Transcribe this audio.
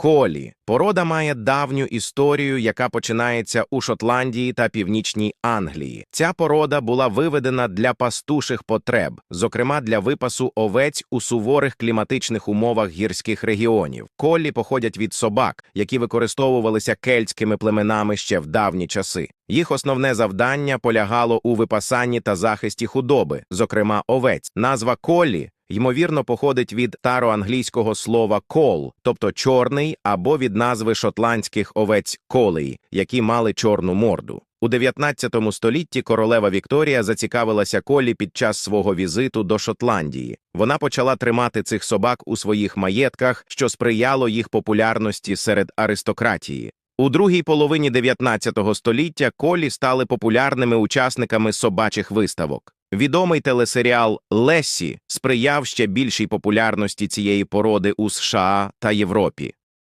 Колі порода має давню історію, яка починається у Шотландії та Північній Англії. Ця порода була виведена для пастуших потреб, зокрема для випасу овець у суворих кліматичних умовах гірських регіонів. Колі походять від собак, які використовувалися кельтськими племенами ще в давні часи. Їх основне завдання полягало у випасанні та захисті худоби, зокрема овець. Назва колі ймовірно походить від тароанглійського слова кол, тобто чорний, або від назви шотландських овець колей, які мали чорну морду. У 19 столітті королева Вікторія зацікавилася колі під час свого візиту до Шотландії. Вона почала тримати цих собак у своїх маєтках, що сприяло їх популярності серед аристократії. У другій половині 19 століття колі стали популярними учасниками собачих виставок. Відомий телесеріал Лесі сприяв ще більшій популярності цієї породи у США та Європі.